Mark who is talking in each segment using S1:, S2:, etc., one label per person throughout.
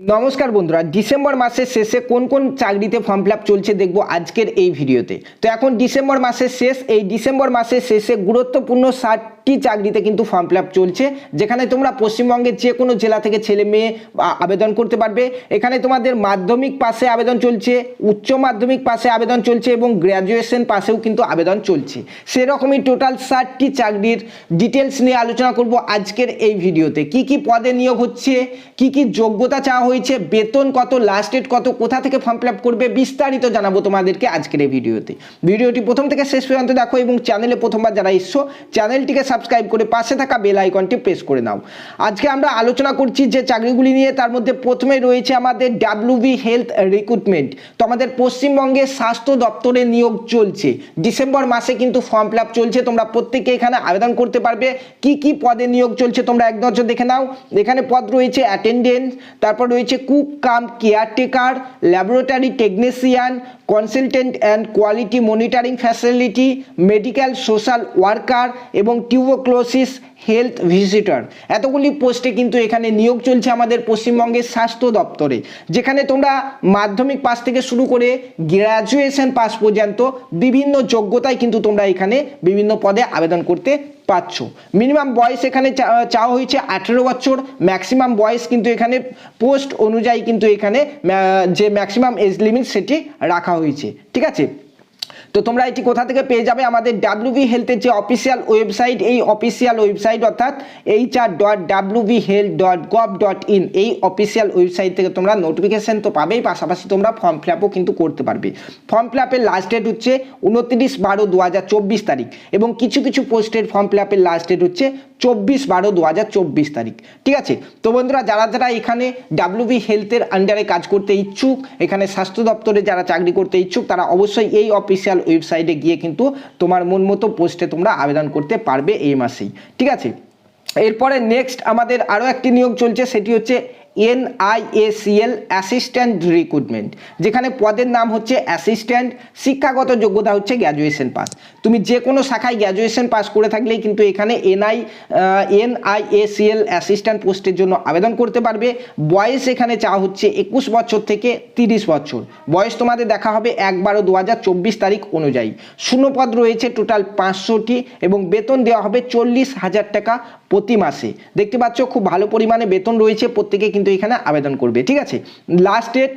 S1: নমস্কার বন্ধুরা, ডিসেম্বর মাসের শেষে কোন কোন চাকরিতে ফর্ম ফিল চলছে দেখব আজকের এই ভিডিওতে। তো এখন ডিসেম্বর মাসের শেষ, এই ডিসেম্বর মাসের শেষে গুরুত্বপূর্ণ ষাটটি চাকরিতে কিন্তু ফর্ম ফিল চলছে, যেখানে তোমরা পশ্চিমবঙ্গের যে কোনো জেলা থেকে ছেলে মেয়ে আবেদন করতে পারবে। এখানে তোমাদের মাধ্যমিক পাশে আবেদন চলছে, উচ্চ মাধ্যমিক পাশে আবেদন চলছে এবং গ্র্যাজুয়েশন পাশেও কিন্তু আবেদন চলছে। সেরকমই টোটাল ষাটটি চাকরির ডিটেলস নিয়ে আলোচনা করব আজকের এই ভিডিওতে। কি কি পদে নিয়োগ হচ্ছে, কি কি যোগ্যতা চাওয়া হয়েছে, বেতন কত লাস্ট ডেট কত, কোথা থেকে ফর্ম ফিল করবে, বিস্তারিত জানাব তোমাদেরকে আজকের এই ভিডিওতে। ভিডিওটি প্রথম থেকে শেষ পর্যন্ত দেখো এবং চ্যানেলে প্রথমবার যারা এসছো চ্যানেলটিকে সাবস্ক্রাইব করে পাশে থাকা বেল আইকনটি প্রেস করে নাও। আজকে আমরা আলোচনা করছি যে চাকরিগুলি নিয়ে, তার মধ্যে প্রথমে রয়েছে আমাদের ডাব্লিউবি হেলথ রিক্রুটমেন্ট তো আমাদের পশ্চিমবঙ্গের স্বাস্থ্য দপ্তরে নিয়োগ চলছে। ডিসেম্বর মাসে কিন্তু ফর্ম ফিল চলছে। তোমরা প্রত্যেকে এখানে আবেদন করতে পারবে। কি কি পদে নিয়োগ চলছে তোমরা এক নজর দেখে নাও। এখানে পদ রয়েছে অ্যাটেন্ডেন্ট তারপর রয়েছে cook cum caretaker laboratory technician consultant and quality monitoring facility medical social worker এবং টিউবোক্লোসিস হেলথ ভিজিটর এতগুলি পোস্টে কিন্তু এখানে নিয়োগ চলছে আমাদের পশ্চিমবঙ্গের স্বাস্থ্য দপ্তরে, যেখানে তোমরা মাধ্যমিক পাস থেকে শুরু করে গ্র্যাজুয়েশন পাস পর্যন্ত বিভিন্ন যোগ্যতায় কিন্তু তোমরা এখানে বিভিন্ন পদে আবেদন করতে পাচ্ছ মিনিমাম বয়স এখানে চাওয়া হয়েছে আঠেরো বছর ম্যাক্সিমাম বয়স কিন্তু এখানে পোস্ট অনুযায়ী কিন্তু এখানে যে ম্যাক্সিমাম এজ লিমিট সেটি রাখা হয়েছে। ঠিক আছে? তো তোমরা এটি কোথা থেকে পেয়ে যাবে? আমাদের ডাব্লিউবি হেলথের যে অফিসিয়াল ওয়েবসাইট এই অফিসিয়াল ওয়েবসাইট অর্থাৎ H R dot W B health dot gov dot in এই অফিসিয়াল ওয়েবসাইট থেকে তোমরা নোটিফিকেশান তো পাবেই, পাশাপাশি তোমরা ফর্ম ফিল আপও কিন্তু করতে পারবে। ফর্ম ফিল আপের লাস্ট ডেট হচ্ছে উনত্রিশ বারো দু হাজার চব্বিশ তারিখ এবং কিছু কিছু পোস্টের ফর্ম ফিল আপের লাস্ট ডেট হচ্ছে চব্বিশ বারো দু হাজার চব্বিশ তারিখ। ঠিক আছে? তো বন্ধুরা, যারা যারা এখানে ডাব্লিউবি হেলথের আন্ডারে কাজ করতে ইচ্ছুক, এখানে স্বাস্থ্য দপ্তরে যারা চাকরি করতে ইচ্ছুক, তারা অবশ্যই এই অফিসিয়াল ওয়েবসাইটে গিয়ে কিন্তু তোমার মন মতো পোস্টে তোমরা আবেদন করতে পারবে এই মাসেই। ঠিক আছে? এরপরে নেক্সট আমাদের আরও একটি নিয়োগ চলছে, সেটি হচ্ছে এনআইএসিএল অ্যাসিস্ট্যান্ট রিক্রুটমেন্ট, যেখানে পদের নাম হচ্ছে অ্যাসিস্ট্যান্ট, শিক্ষাগত যোগ্যতা হচ্ছে গ্র্যাজুয়েশন পাস। তুমি যে কোনো শাখায় গ্র্যাজুয়েশন পাস করে থাকলেই কিন্তু এখানে এনআই এনআইএসিএল অ্যাসিস্ট্যান্ট পোস্টের জন্য আবেদন করতে পারবে। বয়স এখানে চাওয়া হচ্ছে একুশ বছর থেকে তিরিশ বছর। বয়স তোমাদের দেখা হবে এক বারো দু তারিখ অনুযায়ী। শূন্যপদ রয়েছে টোটাল পাঁচশোটি এবং বেতন দেওয়া হবে চল্লিশ হাজার টাকা। প্রতি মাসে। দেখতে পাচ্ছ, খুব ভালো পরিমাণে বেতন রয়েছে, প্রত্যেকে কিন্তু এখানে আবেদন করবে, ঠিক আছে? লাস্ট ডেট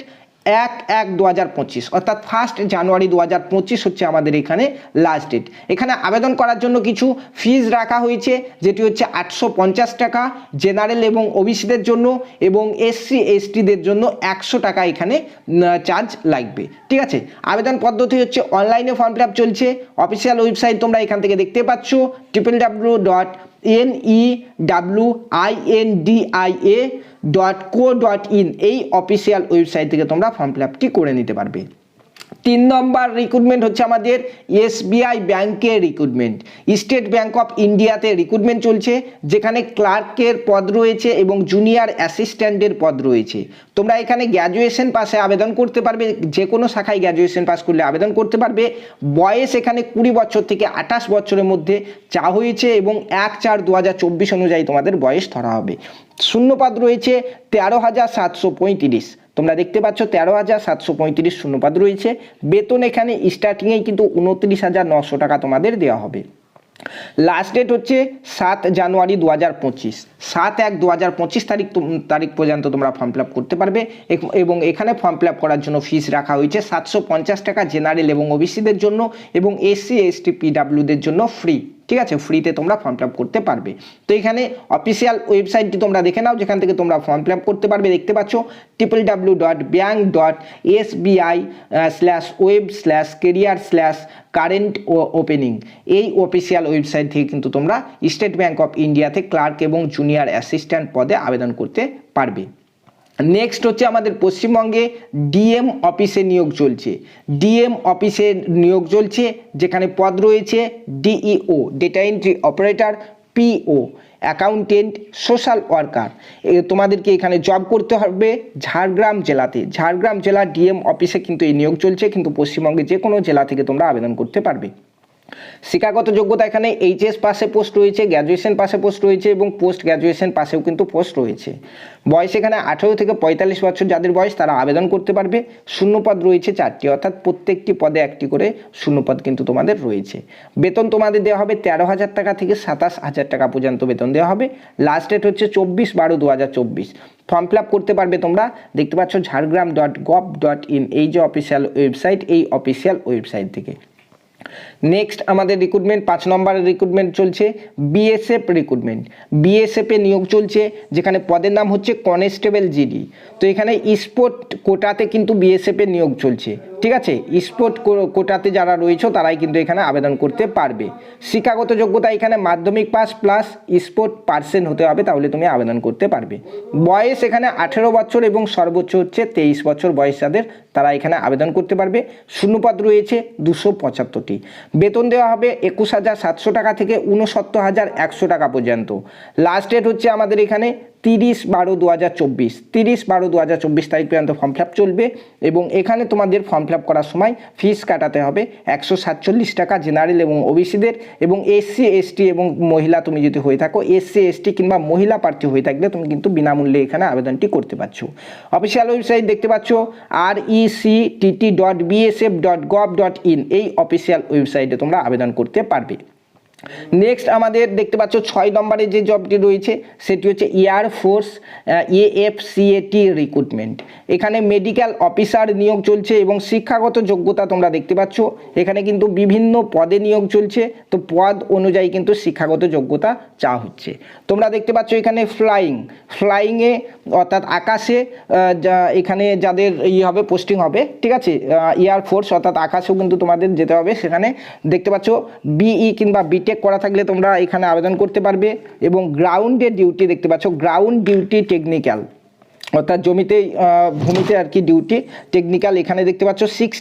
S1: এক এক দু হাজার পঁচিশ, অর্থাৎ ফার্স্ট জানুয়ারি দু হাজার পঁচিশ হচ্ছে আমাদের এখানে লাস্ট ডেট এখানে আবেদন করার জন্য কিছু ফিজ রাখা হয়েছে, যেটি হচ্ছে আটশো পঞ্চাশ টাকা জেনারেল এবং ওবিসিদের জন্য এবং এসসি এসটিদের জন্য একশো টাকা এখানে চার্জ লাগবে, ঠিক আছে? আবেদন পদ্ধতি হচ্ছে অনলাইনে ফর্ম ফিল চলছে অফিসিয়াল ওয়েবসাইট তোমরা এখান থেকে দেখতে পাচ্ছ triple W dot N E W I N D I A dot co dot in এই অফিসিয়াল ওয়েবসাইট থেকে তোমরা ফর্ম ফিল আপটি করে নিতে পারবে। তিন নম্বর রিক্রুটমেন্ট হচ্ছে আমাদের এসবিআই ব্যাংকে রিক্রুটমেন্ট স্টেট ব্যাংক অফ ইন্ডিয়াতে রিক্রুটমেন্ট চলছে, যেখানে ক্লার্কের পদ রয়েছে এবং জুনিয়র অ্যাসিস্ট্যান্টের পদ রয়েছে। তোমরা এখানে গ্র্যাজুয়েশন পাশে আবেদন করতে পারবে যে কোনো শাখায় গ্র্যাজুয়েশন পাস করলে আবেদন করতে পারবে। বয়স এখানে কুড়ি বছর থেকে আঠাশ বছরের মধ্যে চা হয়েছে এবং এক চার দু অনুযায়ী তোমাদের বয়স ধরা হবে। শূন্যপদ রয়েছে তেরো হাজার সাতশো পঁয়ত্রিশ। তোমরা দেখতে পাচ্ছ তেরো হাজার সাতশো পঁয়ত্রিশ শূন্যপদ রয়েছে। বেতন এখানে স্টার্টিংয়েই কিন্তু উনত্রিশ হাজার নশো টাকা তোমাদের দেওয়া হবে। লাস্ট ডেট হচ্ছে সাত জানুয়ারি দু হাজার পঁচিশ। সাত এক দু হাজার পঁচিশ তারিখ তারিখ পর্যন্ত তোমরা ফর্ম ফিল করতে পারবে। এবং এখানে ফর্ম ফিল করার জন্য ফিস রাখা হয়েছে সাতশো পঞ্চাশ টাকা জেনারেল এবং ওবিসিদের জন্য এবং এসসি এসটি পিডাব্লিউদের জন্য ফ্রি ঠিক আছে? ফ্রিতে তোমরা ফর্ম ফিল করতে পারবে। তো এখানে অফিসিয়াল ওয়েবসাইটটি তোমরা দেখে নাও, যেখান থেকে তোমরা ফর্ম ফিল করতে পারবে। দেখতে পাচ্ছ triple W dot bank dot S B I slash web slash career slash current opening এই অফিসিয়াল ওয়েবসাইট থেকে কিন্তু তোমরা স্টেট ব্যাঙ্ক অফ ইন্ডিয়াতে ক্লার্ক এবং জুনিয়র অ্যাসিস্ট্যান্ট পদে আবেদন করতে পারবে। নেক্সট হচ্ছে আমাদের পশ্চিমবঙ্গে ডিএম অফিসে নিয়োগ চলছে। ডিএম অফিসে নিয়োগ চলছে, যেখানে পদ রয়েছে DEO data entry operator PO accountant social worker তোমাদেরকে এখানে জব করতে হবে ঝাড়গ্রাম জেলাতে। ঝাড়গ্রাম জেলা ডিএম অফিসে কিন্তু এই নিয়োগ চলছে, কিন্তু পশ্চিমবঙ্গে যে কোনো জেলা থেকে তোমরা আবেদন করতে পারবে। শিক্ষাগত যোগ্যতা এখানে এইচএস পাশে পোস্ট রয়েছে গ্র্যাজুয়েশন পাশে পোস্ট রয়েছে এবং পোস্ট গ্র্যাজুয়েশন পাশেও কিন্তু পোস্ট রয়েছে। বয়স এখানে আঠেরো থেকে পঁয়তাল্লিশ বছর যাদের বয়স তারা আবেদন করতে পারবে। শূন্যপদ রয়েছে চারটি, অর্থাৎ প্রত্যেকটি পদে একটি করে শূন্যপদ কিন্তু তোমাদের রয়েছে। বেতন তোমাদের দেওয়া হবে তেরো হাজার টাকা থেকে সাতাশ হাজার টাকা পর্যন্ত বেতন দেওয়া হবে। লাস্ট ডেট হচ্ছে চব্বিশ বারো দু হাজার চব্বিশ ফর্ম ফিল করতে পারবে তোমরা। দেখতে পাচ্ছ Jhargram dot gov dot in এই যে অফিসিয়াল ওয়েবসাইট এই অফিসিয়াল ওয়েবসাইট থেকে। নেক্সট আমাদের রিক্রুটমেন্ট পাঁচ নম্বরের রিক্রুটমেন্ট চলছে বিএসএফ রিক্রুটমেন্ট বিএসএফে নিয়োগ চলছে, যেখানে পদের নাম হচ্ছে কনস্টেবল জিডি তো এখানে স্পোর্ট কোটাতে কিন্তু বিএসএফের নিয়োগ চলছে। ঠিক আছে স্পোর্ট কোটাতে যারা রয়েছে তারাই কিন্তু এখানে আবেদন করতে পারবে। শিক্ষাগত যোগ্যতা এখানে মাধ্যমিক পাস প্লাস স্পোর্ট পার্সেন্ট হতে হবে, তাহলে তুমি আবেদন করতে পারবে। বয়স এখানে আঠেরো বছর এবং সর্বোচ্চ হচ্ছে তেইশ বছর বয়স যাদের, তারা এখানে আবেদন করতে পারবে। শূন্যপদ রয়েছে দুশো পঁচাত্তরটি। বেতন দেওয়া হবে একুশ হাজার সাতশো টাকা থেকে উনসত্তর হাজার একশো টাকা পর্যন্ত। লাস্ট ডেট হচ্ছে আমাদের এখানে তিরিশ বারো দু হাজার চব্বিশ। তিরিশ বারো দু হাজার চব্বিশ তারিখ পর্যন্ত ফর্ম ফিল চলবে এবং এখানে তোমাদের ফর্ম ফিল করার সময় ফিস কাটাতে হবে একশো সাতচল্লিশ টাকা জেনারেল এবং ওবিসিদের এবং এসসি এসটি এবং মহিলা তুমি যদি হয়ে থাকো এসসি এসটি কিংবা মহিলা প্রার্থী হয়ে থাকলে তুমি কিন্তু বিনামূল্যে এখানে আবেদনটি করতে পারছ। অফিসিয়াল ওয়েবসাইট দেখতে পাচ্ছ R E C T T dot BSF dot gov dot in এই অফিসিয়াল ওয়েবসাইটে তোমরা আবেদন করতে পারবে। নেক্সট আমাদের দেখতে পাচ্ছ ছয় নম্বরে যে জবটি রয়েছে, সেটি হচ্ছে এয়ার ফোর্স এএফসিএটি রিক্রুটমেন্ট এখানে মেডিকেল অফিসার নিয়োগ চলছে এবং শিক্ষাগত যোগ্যতা তোমরা দেখতে পাচ্ছ। এখানে কিন্তু বিভিন্ন পদে নিয়োগ চলছে, তো পদ অনুযায়ী কিন্তু শিক্ষাগত যোগ্যতা চা হচ্ছে। তোমরা দেখতে পাচ্ছ এখানে ফ্লাইং ফ্লাইংয়ে অর্থাৎ আকাশে এখানে যাদের ই হবে পোস্টিং হবে, ঠিক আছে? এয়ার ফোর্স অর্থাৎ আকাশেও কিন্তু তোমাদের যেতে হবে। সেখানে দেখতে পাচ্ছ বিই কিংবা বিটেক করা থাকলে তোমরা এখানে আবেদন করতে পারবে এবং গ্রাউন্ডের ডিউটি দেখতে পাচ্ছ গ্রাউন্ড ডিউটি টেকনিক্যাল অর্থাৎ জমিতে ভূমিতে আর কি ডিউটি টেকনিক্যাল এখানে দেখতে পাচ্ছ সিক্স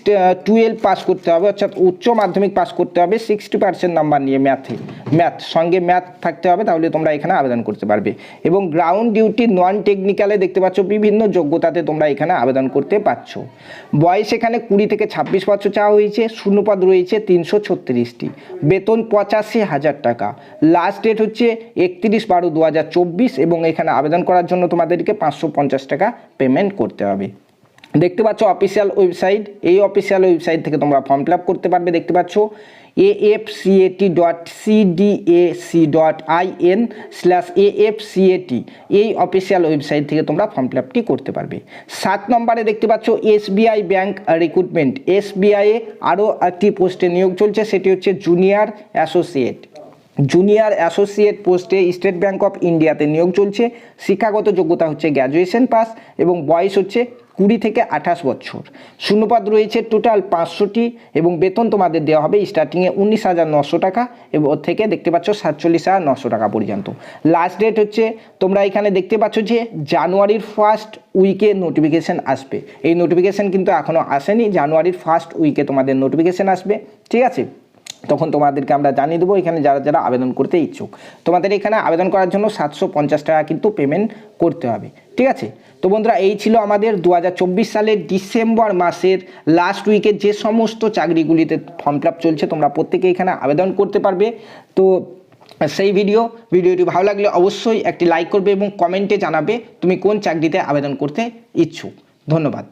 S1: টুয়েলভ পাস করতে হবে, অর্থাৎ উচ্চ মাধ্যমিক পাস করতে হবে সিক্সটি পার্সেন্ট নাম্বার নিয়ে ম্যাথে ম্যাথ সঙ্গে ম্যাথ থাকতে হবে, তাহলে তোমরা এখানে আবেদন করতে পারবে। এবং গ্রাউন্ড ডিউটি নন টেকনিক্যালে দেখতে পাচ্ছ বিভিন্ন যোগ্যতাতে তোমরা এখানে আবেদন করতে পারছ। বয়স এখানে কুড়ি থেকে ছাব্বিশ বছর চাওয়া হয়েছে, শূন্যপদ রয়েছে তিনশো ছত্রিশটি। বেতন পঁচাশি হাজার টাকা। লাস্ট ডেট হচ্ছে একত্রিশ বারো দু এবং এখানে আবেদন করার জন্য তোমাদেরকে পাঁচশো পঞ্চাশ টাকা পেমেন্ট করতে হবে। দেখতে পাচ্ছ অফিসিয়াল ওয়েবসাইট এই অফিসিয়াল ওয়েবসাইট থেকে তোমরা ফর্ম ফিল করতে পারবে। দেখতে পাচ্ছ AFCAT dot CDAC dot I N slash AFCAT এই অফিসিয়াল ওয়েবসাইট থেকে তোমরা ফর্ম ফিল করতে পারবে। সাত নম্বরে দেখতে পাচ্ছ এসবিআই ব্যাংক রিক্রুটমেন্ট এসবিআইয়ে আরও একটি পোস্টে নিয়োগ চলছে, সেটি হচ্ছে জুনিয়র অ্যাসোসিয়েট জুনিয়র অ্যাসোসিয়েট পোস্টে স্টেট ব্যাংক অফ ইন্ডিয়াতে নিয়োগ চলছে। শিক্ষাগত যোগ্যতা হচ্ছে গ্র্যাজুয়েশন পাস এবং বয়স হচ্ছে কুড়ি থেকে আঠাশ বছর। শূন্যপাত রয়েছে টোটাল পাঁচশোটি এবং বেতন তোমাদের দেওয়া হবে স্টার্টিংয়ে উনিশ হাজার নশো টাকা এবং থেকে দেখতে পাচ্ছ সাতচল্লিশ হাজার নশো টাকা পর্যন্ত। লাস্ট ডেট হচ্ছে তোমরা এখানে দেখতে পাচ্ছ যে জানুয়ারির ফার্স্ট উইকে নোটিফিকেশান আসবে। এই নোটিফিকেশান কিন্তু এখনও আসেনি। জানুয়ারির ফার্স্ট উইকে তোমাদের নোটিফিকেশান আসবে। ঠিক আছে? তখন তোমাদেরকে আমরা জানিয়ে দেবো, এখানে যারা যারা আবেদন করতে ইচ্ছুক। তোমাদের এখানে আবেদন করার জন্য সাতশো পঞ্চাশ টাকা কিন্তু পেমেন্ট করতে হবে, ঠিক আছে? তো বন্ধুরা, এই ছিল আমাদের দু হাজার চব্বিশ সালের ডিসেম্বর মাসের লাস্ট উইকের যে সমস্ত চাকরিগুলিতে ফর্ম ফিল চলছে, তোমরা প্রত্যেকে এখানে আবেদন করতে পারবে। তো সেই ভিডিও ভিডিওটি ভালো লাগলে অবশ্যই একটি লাইক করবে এবং কমেন্টে জানাবে তুমি কোন চাকরিতে আবেদন করতে ইচ্ছুক। ধন্যবাদ।